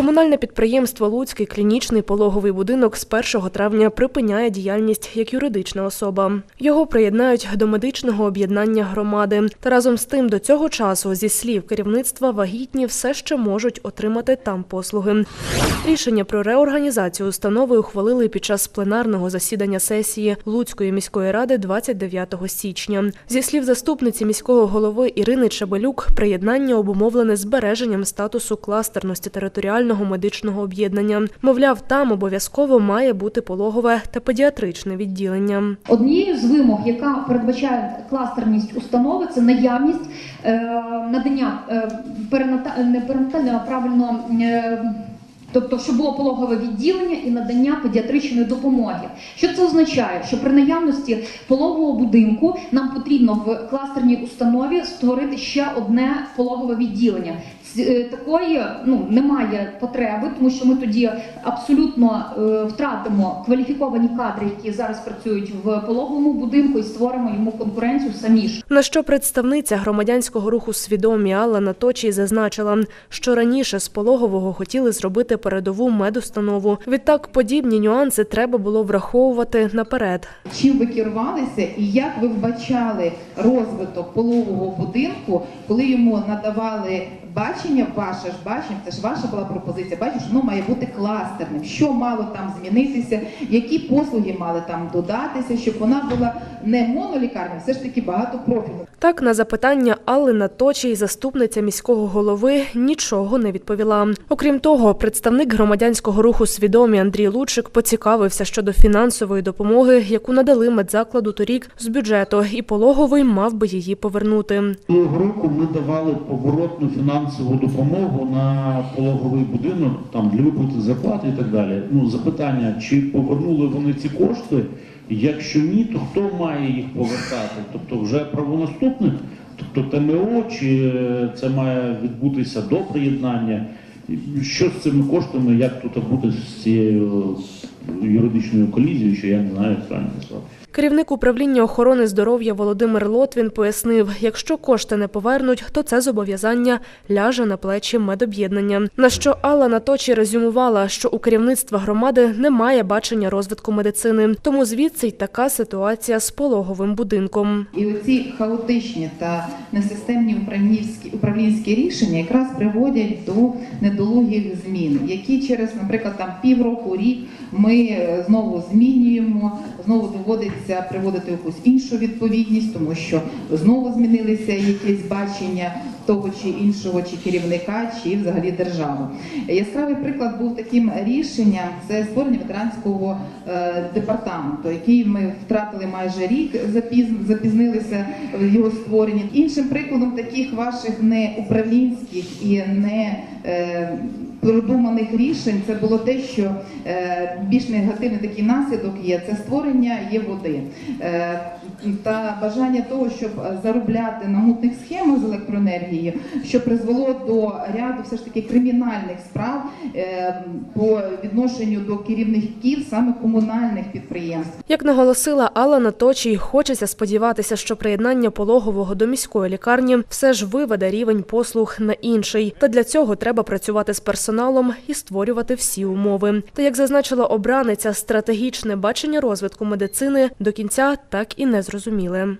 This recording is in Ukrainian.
Комунальне підприємство Луцький клінічний пологовий будинок з 1 травня припиняє діяльність як юридична особа. Його приєднають до медичного об'єднання громади. Та разом з тим до цього часу, зі слів керівництва, вагітні все ще можуть отримати там послуги. Рішення про реорганізацію установи ухвалили під час пленарного засідання сесії Луцької міської ради 29 січня. Зі слів заступниці міського голови Ірини Чабелюк, приєднання обумовлене збереженням статусу кластерності територіального медичного об'єднання. Мовляв, там обов'язково має бути пологове та педіатричне відділення. Однією з вимог, яка передбачає кластерність установи, це наявність е, надання е, не перинатального, правильно. Е, Тобто, щоб було пологове відділення і надання педіатричної допомоги. Що це означає? Що при наявності пологового будинку нам потрібно в кластерній установі створити ще одне пологове відділення. Е, Такої ну немає потреби, тому що ми тоді абсолютно е, втратимо кваліфіковані кадри, які зараз працюють в пологовому будинку, і створимо йому конкуренцію самі ж. На що представниця громадянського руху свідомі Алла Наточій зазначила, що раніше з пологового хотіли зробити передову медустанову. Відтак подібні нюанси треба було враховувати наперед. Чим ви керувалися і як ви вбачали розвиток пологового будинку, коли йому надавали бачення, ваше ж бачення, це ж ваша була пропозиція, бачиш, воно має бути кластерним. Що мало там змінитися, які послуги мали там додатися, щоб вона була не монолікарня, все ж таки багатопрофільна. Так на запитання Алли Наточій, заступниця міського голови, нічого не відповіла. Окрім того, представник громадянського руху свідомі Андрій Лучик поцікавився щодо фінансової допомоги, яку надали медзакладу торік з бюджету, і пологовий мав би її повернути. Минулого року ми давали поворотну фінансову допомогу на пологовий будинок там для виплати зарплати і так далі. Ну запитання, чи повернули вони ці кошти? Якщо ні, то хто має їх повертати? Тобто вже правонаступник, тобто ТМО, чи це має відбутися до приєднання? Що з цими коштами, як тут бути з цією юридичною колізією, що я не знаю, як правильно назвати? Керівник управління охорони здоров'я Володимир Лотвін пояснив, якщо кошти не повернуть, то це зобов'язання ляже на плечі медоб'єднання. На що Алла Наточі резюмувала, що у керівництва громади немає бачення розвитку медицини, тому звідси й така ситуація з пологовим будинком. І оці хаотичні та несистемні управлінські, управлінські рішення якраз приводять до недолугих змін, які через, наприклад, там півроку, рік ми е, знову змінюємо, знову доводиться приводити якусь іншу відповідність, тому що знову змінилися якесь бачення того чи іншого, чи керівника, чи взагалі держави. Яскравий приклад був таким рішенням: це створення ветеранського е, департаменту, який ми втратили майже рік, запіз- запізнилися в його створенні. Іншим прикладом таких ваших не управлінських і не е, продуманих рішень це було те, що е, більш негативний такий наслідок є це створення є води е, та бажання того, щоб заробляти на мутних схемах з електроенергією, що призвело до ряду все ж таки кримінальних справ е, по відношенню до керівників саме комунальних підприємств. Як наголосила Алла Наточій, хочеться сподіватися, що приєднання пологового до міської лікарні все ж виведе рівень послуг на інший. Та для цього треба працювати з персоналом і створювати всі умови. Та як зазначила обраниця, стратегічне бачення розвитку медицини до кінця так і не зрозуміли.